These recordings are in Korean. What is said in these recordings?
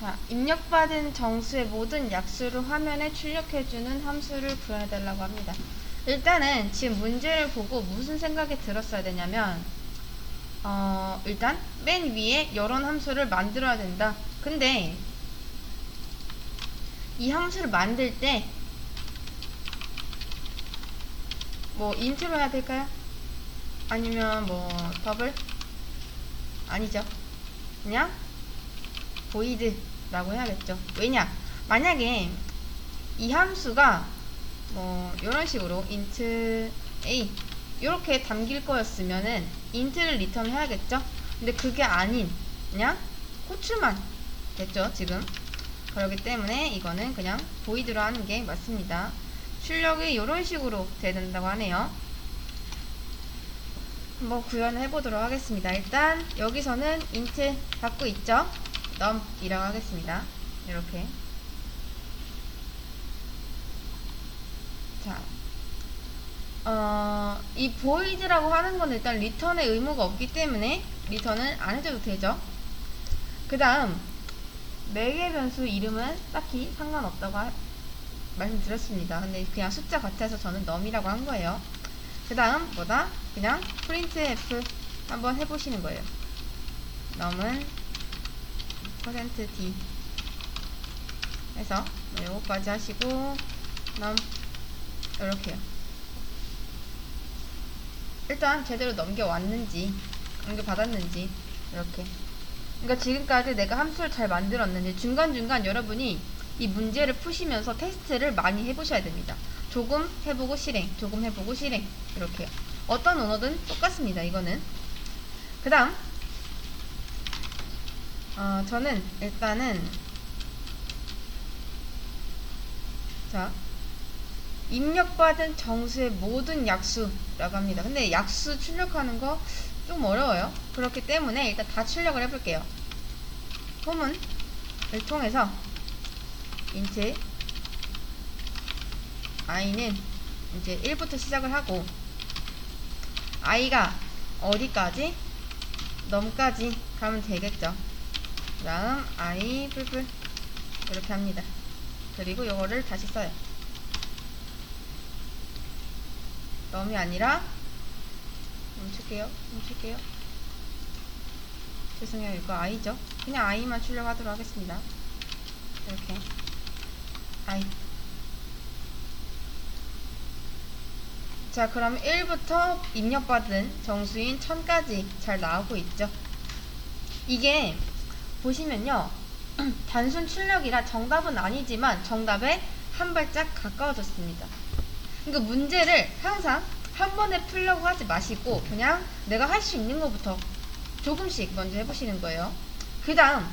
자, 입력받은 정수의 모든 약수를 화면에 출력해주는 함수를 구해달라고 합니다. 일단은 지금 문제를 보고 무슨 생각이 들었어야 되냐면, 어, 일단 맨 위에 이런 함수를 만들어야 된다. 근데 이 함수를 만들 때 뭐 인트로 해야 될까요? 아니면 뭐 더블? 아니죠. 그냥 void라고 해야겠죠. 왜냐? 만약에 이 함수가 뭐 이런 식으로 int a 이렇게 담길 거였으면은 int를 리턴 해야겠죠. 근데 그게 아닌 그냥 호출만 됐죠 지금. 그렇기 때문에 이거는 그냥 void로 하는 게 맞습니다. 출력이 이런 식으로 돼야 된다고 하네요. 한번 구현을 해보도록 하겠습니다. 일단 여기서는 int 받고 있죠. Num이라고 하겠습니다. 이렇게 자, 어, 이 void라고 하는 건 일단 리턴의 의무가 없기 때문에 리턴을 안 해줘도 되죠. 그 다음 매개 변수 이름은 딱히 상관없다고 하- 말씀드렸습니다. 근데 그냥 숫자 같아서 저는 num이라고 한 거예요. 그 다음 뭐다? 그냥 printf 한번 해보시는 거예요. num은 %d 해서 네, 요거까지 하시고 num 이렇게요. 일단 제대로 넘겨왔는지 넘겨받았는지 이렇게 그러니까 지금까지 내가 함수를 잘 만들었는지 중간중간 여러분이 이 문제를 푸시면서 테스트를 많이 해보셔야 됩니다. 조금 해보고 실행, 조금 해보고 실행 이렇게요. 어떤 언어든 똑같습니다. 이거는 그 다음 어, 저는 일단은 자 입력받은 정수의 모든 약수라고 합니다. 근데 약수 출력하는 거 좀 어려워요. 그렇기 때문에 일단 다 출력을 해볼게요. 홈은을 통해서 int i는 이제 1부터 시작을 하고 i가 어디까지? 넘까지 가면 되겠죠. 그 다음 i 불불 이렇게 합니다. 그리고 이거를 다시 써요. 넘이 아니라 멈출게요. 멈출게요. 죄송해요. 이거 i죠. 그냥 i만 출력하도록 하겠습니다. 이렇게 i 자 그럼 1부터 입력받은 정수인 1000까지 잘 나오고 있죠. 이게 보시면요. 단순 출력이라 정답은 아니지만 정답에 한 발짝 가까워졌습니다. 그러니까 문제를 항상 한 번에 풀려고 하지 마시고 그냥 내가 할 수 있는 것부터 조금씩 먼저 해보시는 거예요. 그 다음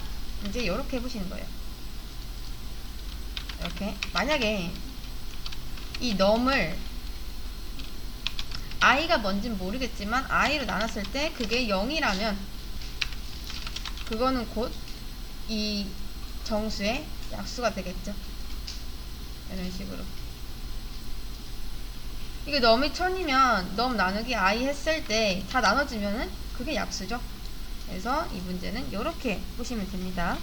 이제 이렇게 해보시는 거예요. 이렇게 만약에 이 넘을 i가 뭔진 모르겠지만 i로 나눴을 때 그게 0이라면 그거는 곧 이 정수의 약수가 되겠죠. 이런 식으로. 이게 넘이 1000이면 넘 나누기 i 했을 때 다 나눠지면은 그게 약수죠. 그래서 이 문제는 이렇게 보시면 됩니다.